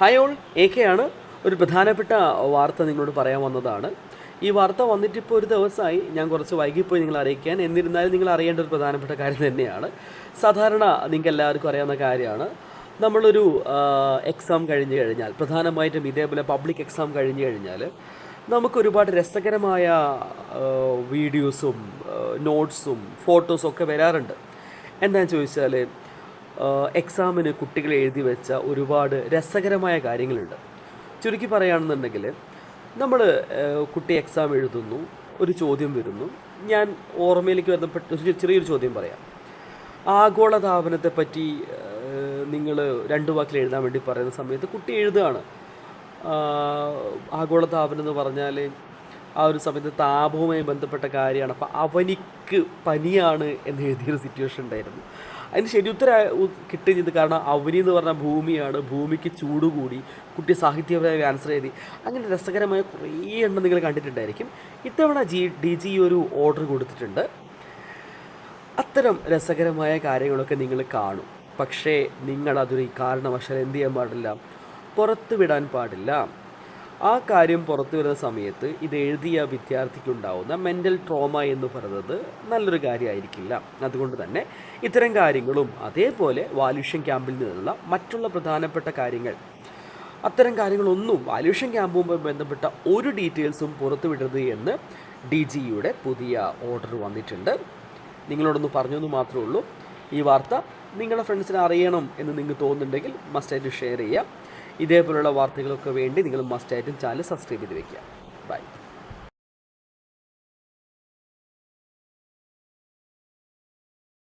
Hi all A K ആണ്. ഒരു പ്രധാനപ്പെട്ട വാർത്ത നിങ്ങളോട് പറയാൻ വന്നതാണ്. ഈ വാർത്ത വന്നിട്ടിപ്പോൾ ഒരു ദിവസമായി ഞാൻ കുറച്ച് വൈകിപ്പോയി നിങ്ങൾ അറിയിക്കാൻ. എന്നിരുന്നാലും നിങ്ങൾ അറിയേണ്ട ഒരു പ്രധാനപ്പെട്ട കാര്യം തന്നെയാണ്. സാധാരണ നിങ്ങൾക്ക് എല്ലാവർക്കും അറിയാവുന്ന കാര്യമാണ്. നമ്മളൊരു എക്സാം കഴിഞ്ഞ് കഴിഞ്ഞാൽ പ്രധാനമായിട്ടും ഇതേപോലെ പബ്ലിക് എക്സാം കഴിഞ്ഞ് കഴിഞ്ഞാൽ നമുക്ക് ഒരുപാട് രസകരമായ വീഡിയോസും നോട്ട്സും ഫോട്ടോസും ഒക്കെ വരാറുണ്ട്. എന്താണെന്ന് ചോദിച്ചാൽ എക്സാമിന് കുട്ടികൾ എഴുതി വെച്ച ഒരുപാട് രസകരമായ കാര്യങ്ങളുണ്ട്. ചുരുക്കി പറയുകയാണെന്നുണ്ടെങ്കിൽ നമ്മൾ കുട്ടി എക്സാം എഴുതുന്നു ഒരു ചോദ്യം വരുന്നു. ഞാൻ ഓർമ്മയിലേക്ക് വരുന്ന ഒരു ചെറിയൊരു ചോദ്യം പറയാം. ആഗോളതാപനത്തെ പറ്റി നിങ്ങൾ രണ്ട് വാക്കിൽ എഴുതാൻ വേണ്ടി പറയുന്ന സമയത്ത് കുട്ടി എഴുതുകയാണ്. ആഗോളതാപനം എന്ന് പറഞ്ഞാൽ ആ ഒരു സമയത്ത് താപവുമായി ബന്ധപ്പെട്ട കാര്യമാണ്. അപ്പോൾ അവനിക്ക് പനിയാണ് എന്ന് എഴുതിയൊരു സിറ്റുവേഷൻ ഉണ്ടായിരുന്നു. അതിന് ശരി ഉത്തരം ചെയ്തു കാരണം അവരി എന്ന് പറഞ്ഞ ഭൂമിയാണ്. ഭൂമിക്ക് ചൂട് കൂടി. കുട്ടി സാഹിത്യപരമായ ആൻസർ എഴുതി. അങ്ങനെ രസകരമായ കുറേ എണ്ണം നിങ്ങൾ കണ്ടിട്ടുണ്ടായിരിക്കും. ഇത്തവണ ജി ഡി ജി ഒരു ഓർഡർ കൊടുത്തിട്ടുണ്ട്. അത്തരം രസകരമായ കാര്യങ്ങളൊക്കെ നിങ്ങൾ കാണും. പക്ഷേ നിങ്ങളതൊരു കാരണവശാൽ എന്ത് ചെയ്യാൻ പാടില്ല? പുറത്ത് വിടാൻ പാടില്ല. ആ കാര്യം പുറത്തു വരുന്ന സമയത്ത് ഇത് എഴുതിയ വിദ്യാർത്ഥിക്കുണ്ടാവുന്ന മെന്റൽ ട്രോമ എന്ന് പറയുന്നത് നല്ലൊരു കാര്യമായിരിക്കില്ല. അതുകൊണ്ട് തന്നെ ഇത്തരം കാര്യങ്ങളും അതേപോലെ വാല്യൂഷൻ ക്യാമ്പിൽ നിന്നുള്ള മറ്റുള്ള പ്രധാനപ്പെട്ട കാര്യങ്ങൾ അത്തരം കാര്യങ്ങളൊന്നും വാല്യൂഷൻ ക്യാമ്പുമായി ബന്ധപ്പെട്ട ഒരു ഡീറ്റെയിൽസും പുറത്തുവിടരുത് എന്ന് ഡി ജിയുടെ പുതിയ ഓർഡർ വന്നിട്ടുണ്ട്. നിങ്ങളോടൊന്ന് പറഞ്ഞെന്ന് മാത്രമേ ഉള്ളൂ. ഈ വാർത്ത നിങ്ങളുടെ ഫ്രണ്ട്സിനെ അറിയണം എന്ന് നിങ്ങൾക്ക് തോന്നുന്നുണ്ടെങ്കിൽ മസ്റ്റായിട്ട് ഷെയർ ചെയ്യുക. ഇതേപോലുള്ള വാർത്തകളൊക്കെ വേണ്ടി നിങ്ങൾ മസ്റ്റായിട്ടും ചാനൽ സബ്സ്ക്രൈബ് ചെയ്ത് വെക്കുക. ബൈ.